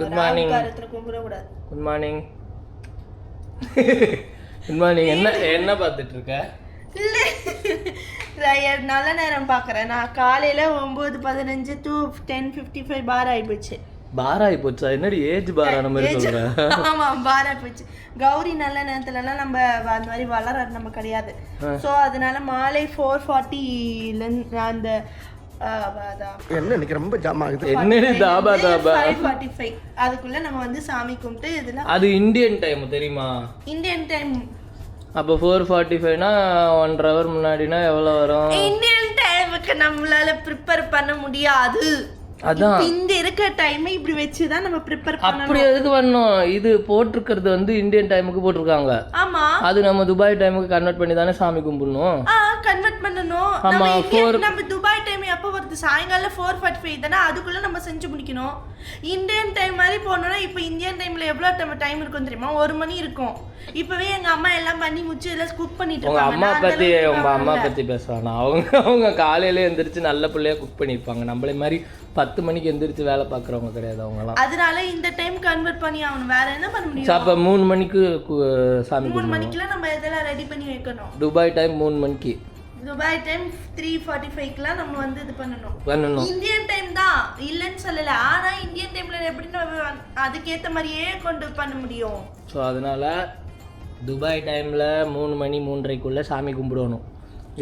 Good morning கும்பிடக்கூடாது good morning good morning என்ன என்ன பார்த்துட்டு இருக்க நல்ல நேரம் பார்க்குறேன். நான் காலையில ஒம்பது பதினஞ்சு டு டென் ஃபிஃப்டி ஃபைவ் பார் ஆயிப்போச்சு. பார் ஆகி போச்சா என்னடி ஏஜ் பார் ஆன மாதிரி Age- சொல்ற? ஆமா பார் ஆயிப்போச்சு. கௌரி நல்ல நேரத்துல எல்லாம் நம்ம அந்த மாதிரி வளர நம்ம கிடையாது. ஸோ அதனால மாலை ஃபோர் ஃபார்ட்டில அந்த என்ன இன்னைக்கு ரொம்ப ஜாம் ஆகுது? என்னடி தாபா தாபா ஃபைவ் ஃபார்ட்டி ஃபைவ் அதுக்குள்ள நம்ம வந்து சாமி கும்பிட்டு இதெல்லாம் அது இந்தியன் டைம் தெரியுமா? இந்தியன் டைம் அப்போ ஃபோர் ஃபார்ட்டி ஃபைவ்னா ஒன்றரை ஹவர் முன்னாடினா எவ்வளோ வரும்? இந்தியன் டைமுக்கு நம்மளால ப்ரிப்பேர் பண்ண முடியாது. அதான். இந்த இருக்க டைமை இப்படி வச்சு தான் நம்ம ப்ரிப்பேர் பண்ணணும். அப்படி எதுக்கு பண்ணோம் இது போட்டிருக்கிறது வந்து இந்தியன் டைமுக்கு போட்டிருக்காங்க. ஆமா. அது நம்ம துபாய் டைமுக்கு கன்வெர்ட் பண்ணி தானே சாமி கும்பிடணும்? ஆ கன்வெர்ட் பண்ணணும். ஆமா, நம்ம வருது சாயங்காலம் ஃபோர் ஃபார்ட்டி ஃபைவ் தானே? அதுக்குள்ள நம்ம செஞ்சு முடிக்கணும். இந்தியன் டைம் மாதிரி போனோம்னா இப்போ இந்தியன் டைம்ல எவ்வளோ நம்ம டைம் இருக்கும் தெரியுமா? ஒரு மணி இருக்கும். இப்பவே எங்க அம்மா எல்லாம் பண்ணி முடிச்சு எல்லாம் குக் பண்ணிட்டு உங்க இருப்பாங்க. அம்மா நான் அந்த பத்தி அளவுக்கு உங்க அம்மா. பத்தி பேசுவாங்க அவங்க அவங்க காலையில எந்திரிச்சு நல்ல பிள்ளையா குக் பண்ணிருப்பாங்க நம்மளே மாதிரி பத்து மணிக்கு எந்திரிச்சு வேலை பார்க்குறவங்க கிடையாது அவங்கலாம் அதனால இந்த டைம் கன்வெர்ட் பண்ணி ஆகணும். வேற என்ன பண்ண முடியும்? அப்போ மூணு மணிக்கு சாமி மூணு மணிக்கெல்லாம் நம்ம இதெல்லாம் ரெடி பண்ணி வைக்கணும். துபாய் டைம் மூணு மணிக்கு. துபாய் டைம் த்ரீ ஃபார்ட்டி ஃபைவ்க்குலாம் நம்ம வந்து இது பண்ணணும். பண்ணணும். இந்தியன் டைம் தான். இல்லைன்னு சொல்லல. ஆனா இந்தியன் டைம்ல எப்படி நம்ம அதுக்கேத்த மாதிரியே கொண்டு பண்ண முடியும்? ஸோ அதனால துபாய் டைமில் மூணு மணி மூன்றரைக்குள்ளே சாமி கும்பிடணும்.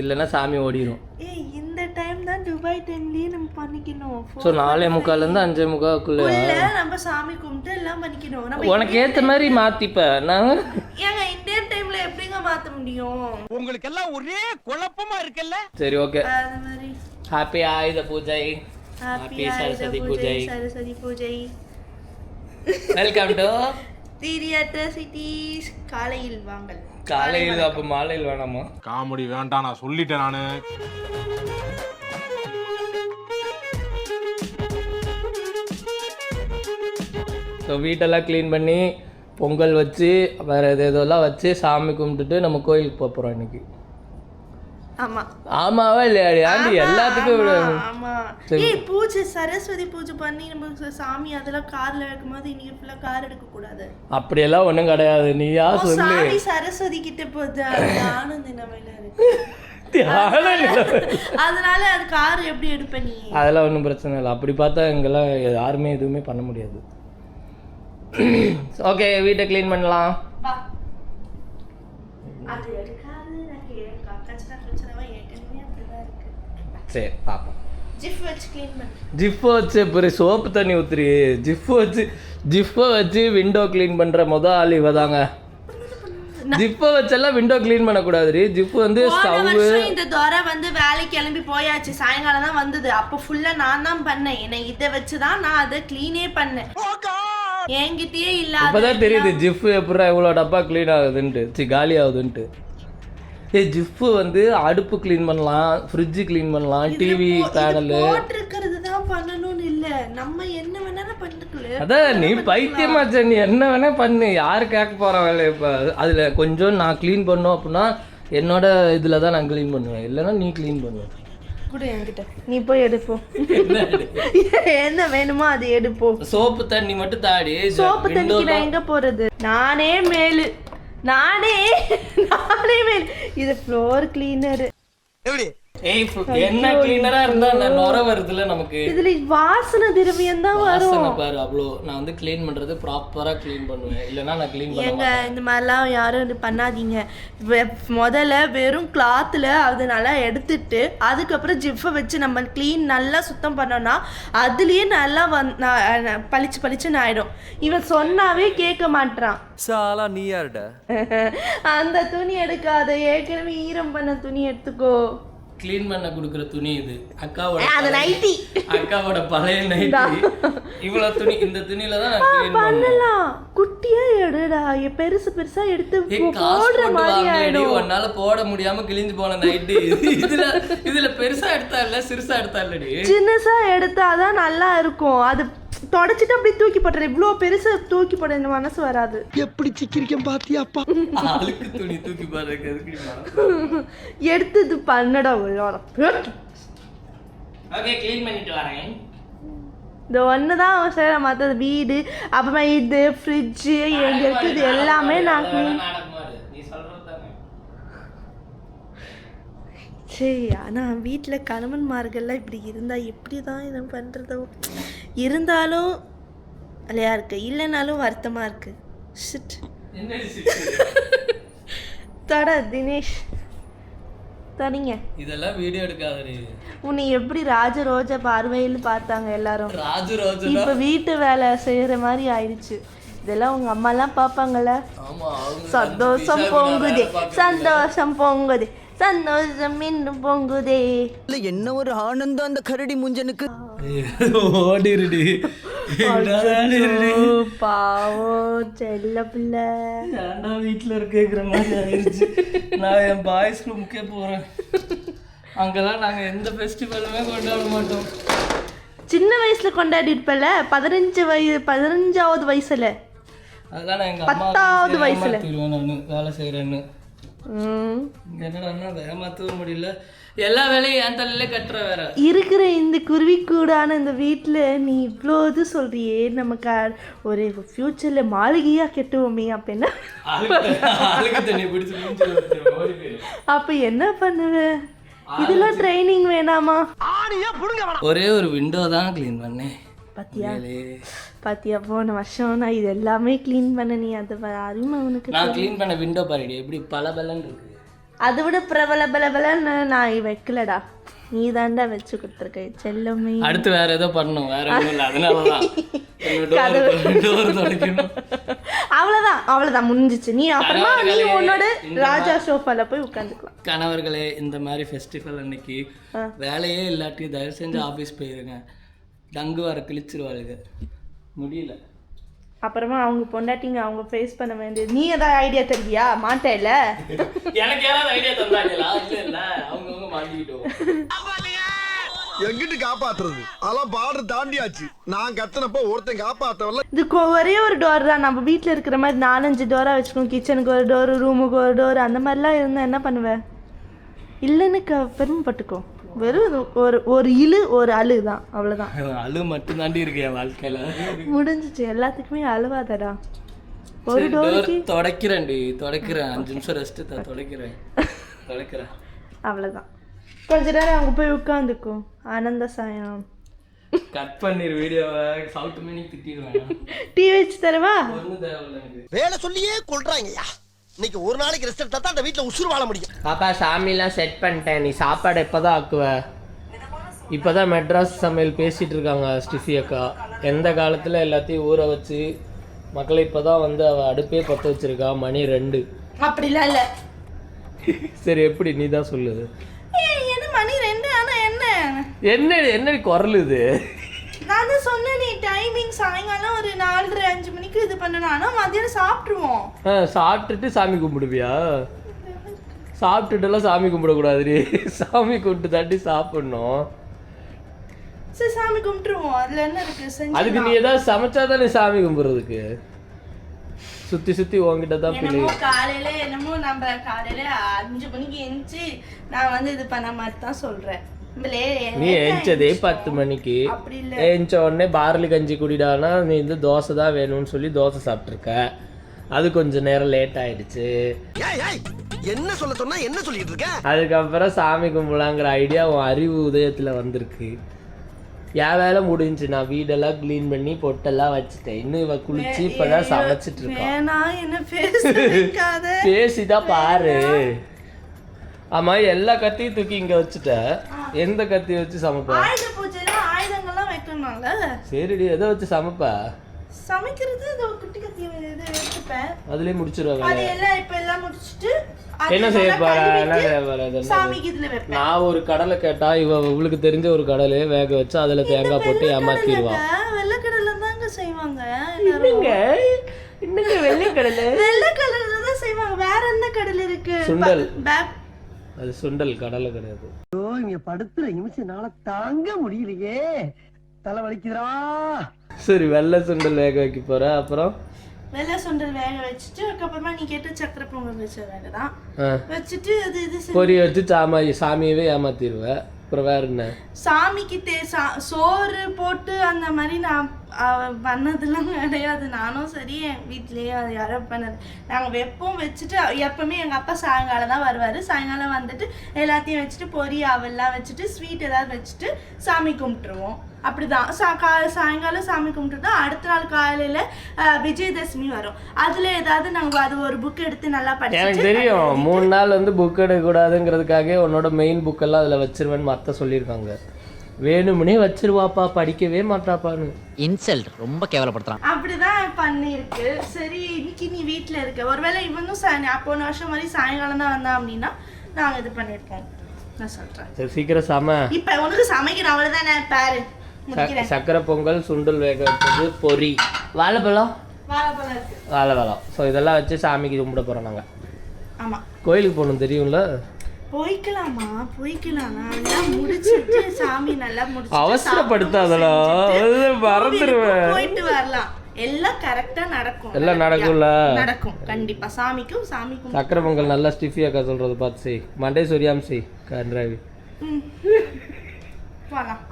இல்லைன்னா சாமி ஓடிடும் ஏய் இந்த டைம் தான் துபாய் டைம்லயே நம்ம பண்ணிக்கணும். ஸோ நாலே முக்கால்லேருந்து அஞ்சே முக்காக்குள்ளே. நம்ம சாமி கும்பிட்டு எல்லாம் பண்ணிக்கணும். உனக்கு ஏற்ற மாதிரி மாற்றிப்ப நான் ஏங்க இந்தியன் டைம்ல எப்படிங்க மாத்த முடியும். உங்களுக்கு எல்லாம் ஒரே குழப்பமா இருக்குல்ல? சரி ஓகே. அது மாதிரி ஹாப்பி ஆயுத பூஜை ஹாப்பி சரஸ்வதி பூஜை. சரஸ்வதி பூஜை வெல்கம் டு திரியேட்டர் சிட்டிஸ் காலையில் வாங்கல் காலையில் அப்போ மாலையில் வேணாமா? காமெடி வேண்டாம் நான் சொல்லிட்டேன் நானு. ஸோ வீட்டெல்லாம் க்ளீன் பண்ணி பொங்கல் வச்சு வேறு எது எதெல்லாம் வச்சு சாமி கும்பிட்டுட்டு நம்ம கோயிலுக்கு போக போகிறோம் இன்னைக்கு. ஆமா. ஆமாவா இல்லையாடி? ஆண்டி எல்லாத்துக்கும் சரி. பூஜை சரஸ்வதி பூஜை பண்ணி நம்ம சாமி அதெல்லாம் கார்ல வைக்கும்போது இன்னைக்கு ஃபுல்லா கார் எடுக்க கூடாது. அப்படியெல்லாம் ஒன்றும் கிடையாது. நீயா சொல்லு. சரஸ்வதி கிட்ட ஆனந்த நிலைமையில நிலைமை. அதனால அது கார் எப்படி எடுப்ப நீ? அதெல்லாம் ஒன்றும் பிரச்சனை இல்லை. அப்படி பார்த்தா இங்கெல்லாம் யாருமே எதுவுமே பண்ண முடியாது. ஓகே வீட்டை க்ளீன் பண்ணலாம். சரி பார்ப்போம் ஜிஃப் வச்சு க்ளீன் பண்ணு. ஜிஃபை வச்சு அப்புறம் சோப்பு தண்ணி ஊத்துறி. ஜிஃப் வச்சு ஜிஃபை வச்சு விண்டோ க்ளீன் பண்ணுற முத ஆள் இவ தாங்க ஜிஃபை வச்செல்லாம் விண்டோ க்ளீன் பண்ணக்கூடாதுரி ஜிப் வந்து ஸ்டவ் இந்த துறை வந்து வேலைக்கு கிளம்பி போயாச்சு. சாயங்காலம் தான் வந்தது. அப்போ ஃபுல்லா நான் தான் பண்ணேன். என்னை இதை வச்சு தான் நான் அதை க்ளீனே பண்ணேன். என்கிட்டயே இல்லாத இப்போதான் தெரியுது ஜிஃப் எப்படா இவ்வளோ டப்பா க்ளீன் ஆகுதுன்ட்டு. சி காலி ஆகுதுன்ட்டு. ஏ ஜிஃப் வந்து அடுப்பு க்ளீன் பண்ணலாம் ஃப்ரிட்ஜு க்ளீன் பண்ணலாம் டிவி பேனலு போட்டிருக்கிறது தான் பண்ணணும்னு இல்ல. நம்ம என்ன வேணாலும் பண்ணிக்கலாம். அதான் நீ பைத்தியமாச்ச நீ என்ன வேணா பண்ணு. யாரு கேட்க வேலை இப்போ? அதுல கொஞ்சம் நான் க்ளீன் பண்ணோம் அப்படின்னா என்னோட இதுல தான் நான் க்ளீன் பண்ணுவேன். இல்லைன்னா நீ க்ளீன் பண்ணுவேன் கூட என்கிட்ட. நீ போய் எடுப்போம் என்ன வேணுமோ அது எடுப்போம் சோப்பு தண்ணி மட்டும் தாடி. சோப்பு தண்ணிக்கு நான் எங்க போறது? நானே மேலு. நானே நானே மேலு. இது ஃப்ளோர் கிளீனர் எப்படி? என்ன கிளீனரா இருந்தா நான் நுர வருதுல நமக்கு? இதுல வாசனை திரவியம் தான் வரும். வாசனை பாரு அவ்வளோ நான் வந்து க்ளீன் பண்றது ப்ராப்பரா க்ளீன் பண்ணுவேன். நான் க்ளீன் ஏங்க இந்த மாதிரிலாம் யாரும் இது பண்ணாதீங்க. வெ- முதல்ல வெறும் கிளாத்தில் அது நல்லா எடுத்துட்டு அதுக்கப்புறம் ஜிப்பை வச்சு நம்ம க்ளீன் நல்லா சுத்தம் பண்ணோம்னா அதுலேயே நல்லா வந் பளிச்சு பளிச்சுன்னு ஆயிடும். இவன் சொன்னாவே கேட்க மாட்றான். சாலா நீ யாருடா? அந்த துணி எடுக்காத. ஏற்கனவே ஈரம் பண்ண துணி எடுத்துக்கோ. க்ளீன் பண்ண கொடுக்குற துணி இது. அக்காவோட அக்காவோட பழைய நைட்டி இவ்வளவு துணி இந்த துணியில தான் நான் க்ளீன் பண்ணலாம். குட்டியா எடுடா. பெருசு பெருசா எடுத்து போடுற மாதிரி ஆயிடும். உன்னால போட முடியாம கிழிஞ்சு போன நைட்டு இதுல இதுல பெருசா எடுத்தா இல்ல சிறுசா எடுத்தா இல்லடி சின்னசா எடுத்தாதான் நல்லா இருக்கும். அது தொடச்சிட்டு அப்படியே தூக்கி போட்டுற இவ்வளோ பெருசு தூக்கி போட இந்த மனசு வராது. எப்படி சிக்கிரிக்கம் பாத்தியாப்பா? அழுக்கு துணி தூக்கி பாருங்க எடுத்து இது பண்ணடா உள்ளார. ஓகே க்ளீன் பண்ணிட்டு வரேன். இந்த ஒன்று தான் செய்கிற மற்றது வீடு அப்புறமா இது ஃப்ரிட்ஜு எங்க இருக்குது எல்லாமே நான் clean நீ சொல்றது தானே சரி ஆனால் வீட்டில் கணவன்மார்கள்லாம் இப்படி இருந்தால் எப்படி தான் இதை பண்ணுறதோ இருந்தாலும் இல்லையா இருக்கு? இல்லைனாலும் வருத்தமாக இருக்கு. ஷிட் தட தினேஷ். தரீங்க இதெல்லாம் வீடியோ எடுக்காதடி. உன்னை எப்படி ராஜ ரோஜ பார்வையில் பார்த்தாங்க எல்லாரும்? ராஜு ரோஜு இப்போ வீட்டு வேலை செய்கிற மாதிரி ஆயிடுச்சு. இதெல்லாம் உங்கள் அம்மாலாம் பார்ப்பாங்கல்ல? ஆமா அவங்க சந்தோஷம் பொங்குதே. சந்தோஷம் பொங்குதே. சந்தோஷம் இன்னும் பொங்குதே. என்ன ஒரு ஆனந்தம் அந்த கரடி முஞ்சனுக்கு? ஓடிருடி. பாவம் செல்ல பிள்ளை. ஏன்டா வீட்டில் இருக்கிற மாதிரி ஆயிடுச்சு நான் என் பாய்ஸ் ரூமுக்கே போகிறேன் அங்கெல்லாம் நாங்கள் எந்த ஃபெஸ்டிவலுமே கொண்டாட மாட்டோம். சின்ன வயசுல கொண்டாடி இருப்பல பதினஞ்சு வயசு பதினஞ்சாவது வயசுல. அதெல்லாம் நான் எங்கள் அம்மா பத்தாவது வயசுல. வேலை செய்கிறேன்னு என்னடா முடியல எல்லா வேலையும் என் தலையிலே கட்டுற வேற இருக்கிற இந்த குருவி கூடான இந்த வீட்டில் நீ இவ்வளோ இது சொல்றியே நமக்கு ஒரு ஃப்யூச்சரில் மாளிகையாக கெட்டுவோமே அப்போ என்ன? அழுக்கு அழுக்கு தண்ணி பிடிச்சி மூஞ்சில ஊத்திடுவேன், ஓடி போயிரு. அப்போ என்ன பண்ணுவேன் இதெல்லாம் ட்ரைனிங் வேணாமா. ஒரே ஒரு விண்டோ தான் க்ளீன் பண்ணேன். பாத்தியா. பாத்தியா போன வருஷம் நான் இது எல்லாமே க்ளீன் பண்ண நீ அது அருமை உனக்கு நான் க்ளீன் பண்ண விண்டோ பாருடி எப்படி பல இருக்கு. அதை விட பிரபல பல பலன்னு நான் வைக்கலடா. நீ தாண்டா வச்சு கொடுத்துருக்க செல்லமே. அடுத்து வேற ஏதோ பண்ணணும் வேற ஒன்றும் இல்லை அதனாலதான். அவ்வளோதான் அவ்வளோதான் முடிஞ்சிச்சு. நீ அப்புறமா நீ உன்னோட ராஜா சோஃபால போய் உட்காந்துக்கலாம். கணவர்களே இந்த மாதிரி ஃபெஸ்டிவல் அன்னைக்கு வேலையே இல்லாட்டி தயவு செஞ்சு ஆஃபீஸ் போயிருங்க. டங்கு வர கிழிச்சிருவாளுங்க முடியல. அப்புறமா அவங்க பொண்டாட்டிங்க அவங்க ஃபேஸ் பண்ண வேண்டியது. நீ ஏதாவது ஐடியா தருவியா? மாட்டேல எனக்கு யாராவது ஐடியா தந்தாங்களா? இல்ல இல்ல. அவங்கவுங்க மாட்டிக்கிட்டோம் எங்கிட்டு காப்பாத்துறது? அதெல்லாம் பார்டர் தாண்டியாச்சு. நான் கத்துனப்ப ஒருத்தன் காப்பாத்தவல்ல. இது கொ- ஒரே ஒரு டோர் தான். நம்ம வீட்டில் இருக்கிற மாதிரி நாலஞ்சு டோராக வச்சுக்கணும். கிச்சனுக்கு ஒரு டோர் ரூமுக்கு ஒரு டோர் அந்த மாதிரிலாம் இருந்தால் என்ன பண்ணுவேன் இல்லைன்னு க பெருமைப்பட்டுக்கோ. வெறும் ஒரு ஒரு இழு ஒரு அழு தான் அவ்வளோதான் அழு மட்டும் தாண்டி இருக்கு என் வாழ்க்கையில. முடிஞ்சிச்சு எல்லாத்துக்குமே அழுவாதடா. ஒரு டோருக்கு door துடைக்கிறேன்டி துடைக்கிறேன். அஞ்சு நிமிஷம் ரெஸ்ட் தான் துடைக்கிறேன். துடைக்கிறேன். அவ்வளோதான் கொஞ்ச நேரம் அவங்க போய் உட்காந்துக்கும் ஆனந்த சாயம். கட் பண்ணிரு வீடியோவை. சவுட் மணி திட்டிடுவேன். டீ வச்சு தரவா? வேலை சொல்லியே கொள்றாங்கய்யா இன்னைக்கு ஒரு நாளைக்கு ரெஸ்ட் எடுத்தா தான் அந்த வீட்டுல உசுறு வாழ முடியும். பாப்பா சாமிலாம் செட் பண்ணிட்டேன். நீ சாப்பாடு எப்போ தான் ஆக்குவ? இப்போ தான் மெட்ராஸ் சமையல் பேசிகிட்டு இருக்காங்க ஸ்டிஃபி அக்கா. எந்த காலத்தில் எல்லாத்தையும் ஊற வச்சு மக்களை இப்போ தான் வந்து அவள் அடுப்பே பற்ற வச்சிருக்கா மணி ரெண்டு. அப்படிலாம் இல்லை. சரி எப்படி? நீ தான் சொல்லு என்ன மணி ரெண்டு? ஆனால் என்ன? என்ன என்ன குரல் இது நான் தான் சொன்னேன் நீ டைமிங் சாயங்காலம் ஒரு நாலரை அஞ்சு மணிக்கு இது பண்ணணும். ஆனால் மதியானம் சாப்பிட்ருவோம் ஆ சாப்பிட்டுட்டு சாமி கும்பிடுவியா? சாப்பிட்டுட்டுலாம் சாமி கும்பிடக்கூடாதுடி. சாமி கும்பிட்டு தாண்டி சாப்பிடணும். சரி சாமி கும்பிட்டுருவோம். அதில் என்ன இருக்கு? செஞ்சு அதுக்கு நீ ஏதாவது சமைச்சா தானே சாமி கும்பிட்றதுக்கு? சுற்றி சுற்றி உங்ககிட்ட தான் பிள்ளை. என்னமோ காலையில என்னமோ நம்ம காலையில அஞ்சு மணிக்கு எந்திச்சு நான் வந்து இது பண்ண மாதிரி தான் சொல்றேன். நீ ஏஞ்சதே பத்து மணிக்கு. ஏஞ்ச உடனே பார்லி கஞ்சி குடிடானா நீ வந்து தோசை தான் வேணும்னு சொல்லி தோசை சாப்பிட்ருக்க அது கொஞ்சம் நேரம் லேட் ஆயிடுச்சு. ஏய் ஏய் என்ன சொல்ல சொன்னா என்ன சொல்லிட்டு இருக்க? அதுக்கப்புறம் சாமி கும்பலாங்கிற ஐடியா உன் அறிவு உதயத்தில் வந்திருக்கு. என் வேலை முடிஞ்சு நான் வீடெல்லாம் க்ளீன் பண்ணி பொட்டெல்லாம் வச்சுட்டேன். இன்னும் இவ குளிச்சு இப்பதான் சமைச்சிட்டு இருக்கா. வேணா என்ன பேச வைக்காத. பேசிதான் பாரு. ஆமா எல்லா கத்தியும் தூக்கி இங்க வச்சுட்ட. எந்த கத்தி வச்சு சமைப்ப? ஆயுத பூஜைலாம் ஆயுதங்கள்லாம் வைக்கணும்ல சரிடி எதை வச்சு சமைப்ப? சமைக்கிறது ஒரு குட்டி கத்தி இது எடுத்துப்பேன். அதுலயே முடிச்சிருவாங்க. அது எல்லாம் இப்ப எல்லாம் முடிச்சிட்டு என்ன செய்ய போற? என்ன செய்ய போற? சாமிக்கு இதுல வைப்பேன். நான் ஒரு கடலை கேட்டா இவ இவளுக்கு தெரிஞ்ச ஒரு கடலையே வேக வச்சு அதுல தேங்காய் போட்டு ஏமாத்திடுவா. வெள்ளக்கடலை தாங்க செய்வாங்க என்னங்க? என்னங்க வெள்ளை கடலை வெள்ளை கடல்ல தான் செய்வாங்க. வேற என்ன கடல் இருக்கு? சுண்டல். அது சுண்டல் கடலை கிடையாது. ஐயோ படுத்துற நிமிஷம்னால தாங்க முடியலையே. தலை வலிக்குதுரா சரி வெள்ளை சுண்டல் வேக வைக்க போற அப்புறம்? வெள்ளை சுண்டல் வேக வச்சுட்டு அதுக்கப்புறமா நீ கேட்ட சக்கரை பொங்கல் வச்ச ஆ. வச்சுட்டு அது இது பொரி வச்சு சாமா சாமியவே ஏமாத்திடுவேன் அப்புறம் வேற என்ன? சாமிக்கு தே சா சோறு போட்டு அந்த மாதிரி நான் பண்ணதெல்லாம் கிடையாது. நானும் சரி என் வீட்லேயே அது யாரும் பண்ணது. நாங்கள் வைப்போம் வச்சுட்டு எப்பவுமே எங்கள் அப்பா சாயங்காலம் தான் வருவார். சாயங்காலம் வந்துட்டு எல்லாத்தையும் வச்சுட்டு பொரி அவெல்லாம் வச்சுட்டு ஸ்வீட் ஏதாவது வச்சுட்டு சாமி கும்பிட்டுருவோம். அப்படிதான். சா கா சாயங்காலம் சாமி கும்பிட்டு தான் அடுத்த நாள் காலையில் விஜயதசமி வரும். அதில் ஏதாவது நாங்கள் அது ஒரு புக் எடுத்து நல்லா எனக்கு படிச்சுட்டு தெரியும் மூணு நாள் வந்து புக் எடுக்கக்கூடாதுங்கிறதுக்காக உன்னோட மெயின் புக்கெல்லாம் அதில் வச்சிருவேன்னு மற்ற சொல்லியிருக்காங்க. வேணும்னே வச்சிருவாப்பா படிக்கவே மாட்டாப்பான்னு. இன்சல்ட் ரொம்ப கேவலப்படுத்துறான். அப்படிதான் பண்ணியிருக்கு. சரி இன்னைக்கு நீ வீட்டில் இருக்க. ஒருவேளை இவனும் சா போன வருஷம் மாதிரி சாயங்காலம் தான் வந்தான் அப்படின்னா நாங்கள் இது பண்ணியிருப்போம் நான் சொல்கிறேன் சரி சீக்கிரம் சம. இப்போ உனக்கு சமைக்கிற அவ்வளோதான் நான் பாரு. சக்கரை பொங்கல் சுண்டல் வேக வச்சது பொரி. வாழைப்பழம்? வாழைப்பழம் ஸோ இதெல்லாம் வச்சு சாமிக்கு கும்பிட போகிறோம் நாங்கள் ஆமாம் கோயிலுக்கு போகணும் தெரியும்ல? போய்க்கலாமா? போய்க்கலாம். நான் எல்லாம் முடிச்சுட்டு சாமி நல்லா முடிச்சு அவசரப்படுத்தாதடா. அது மறந்துடுவேன் போயிட்டு வரலாம். எல்லாம் கரெக்டா நடக்கும். எல்லாம் நடக்கும்ல? நடக்கும். கண்டிப்பா. சாமிக்கும் சாமிக்கும் சக்கரை பொங்கல் நல்லா ஸ்டிஃபி அக்கா சொல்றது பார்த்து செய். மண்டே சொரியாம செய். கன்றாவி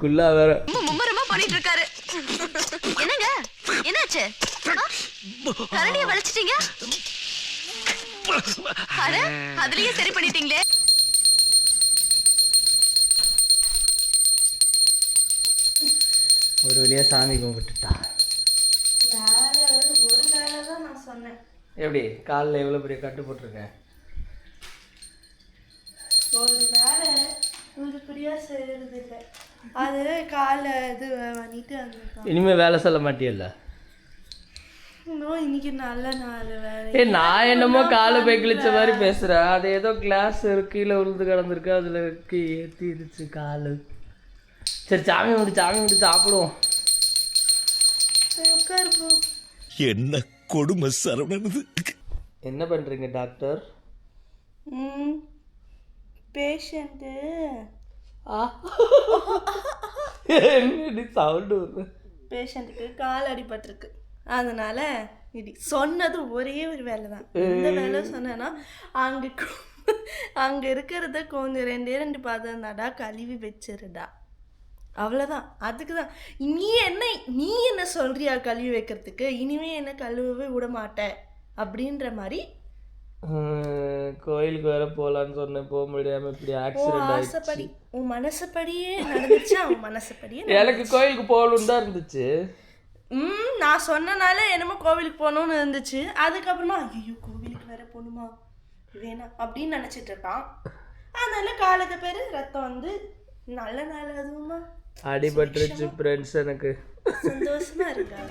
குள்ளா வேற. மும்மரமா பண்ணிட்டு இருக்காரு. என்னங்க? என்னாச்சு? கரடிய வளைச்சிட்டீங்க அட அதுலயே சரி பண்ணிட்டீங்களே. ஒரு வழியா சாமி கும்பிட்டுட்டா. ஒரு வேலை தான் நான் சொன்னேன். எப்படி காலில் எவ்வளோ பெரிய கட்டு போட்டிருக்கேன் ஒரு வேலை உருப்படியா செய்யறது இல்லை. அது காலை இது பண்ணிட்டு அது இனிமே வேலை சொல்ல மாட்டியல்ல? இன்னைக்கு நல்ல நாள் ஏ நான் என்னமோ காலை போய் கிழிச்ச மாதிரி பேசுறேன். அது ஏதோ கிளாஸ் கீழே விழுந்து கிடந்திருக்கு. அதுல கீ ஏற்றிருச்சு காலு. சரி சாமி கும்பிட்டு சாமி கும்பிட்டு சாப்பிடுவோம். சரி, உட்காரு போ என்ன கொடுமை சரவணனது என்ன பண்றீங்க டாக்டர்? ம் பேஷண்ட்டு என்னடி சவுண்டு வருது? பேஷண்ட்டுக்கு கால் அடிபட்டிருக்கு. அதனால இடி சொன்னது ஒரே ஒரு வேலை தான் இந்த வேலை சொன்னேன்னா அங்கே அங்கே இருக்கிறத கொஞ்சம் ரெண்டே ரெண்டு பாதம் தாடா கழுவி வச்சிருடா. அவ்வளோதான் அதுக்கு தான் நீ என்ன நீ என்ன சொல்றியா கழுவி வைக்கிறதுக்கு? இனிமே என்ன கழுவவே விட மாட்டேன் அப்படின்ற மாதிரி கோயிலுக்கு வேற போலான்னு சொன்னேன். போக முடியாம இப்படி ஆக்சிடென்ட் ஆயிடுச்சு. உன் மனசுப்படியே நடந்துச்சா உன் மனசுப்படியே எனக்கு கோயிலுக்கு போகணுன்னு தான் இருந்துச்சு. ம் நான் சொன்னனால என்னமோ கோவிலுக்கு போகணும்னு இருந்துச்சு. அதுக்கப்புறமா ஐயோ கோவிலுக்கு வேற போகணுமா? வேணாம் அப்படின்னு நினச்சிட்டு இருக்கான். அதனால காலத்து பேர் ரத்தம் வந்து நல்ல நாள் அதுவுமா. அடிபட்டுருச்சு ஃப்ரெண்ட்ஸ் எனக்கு. சந்தோஷமா இருக்கா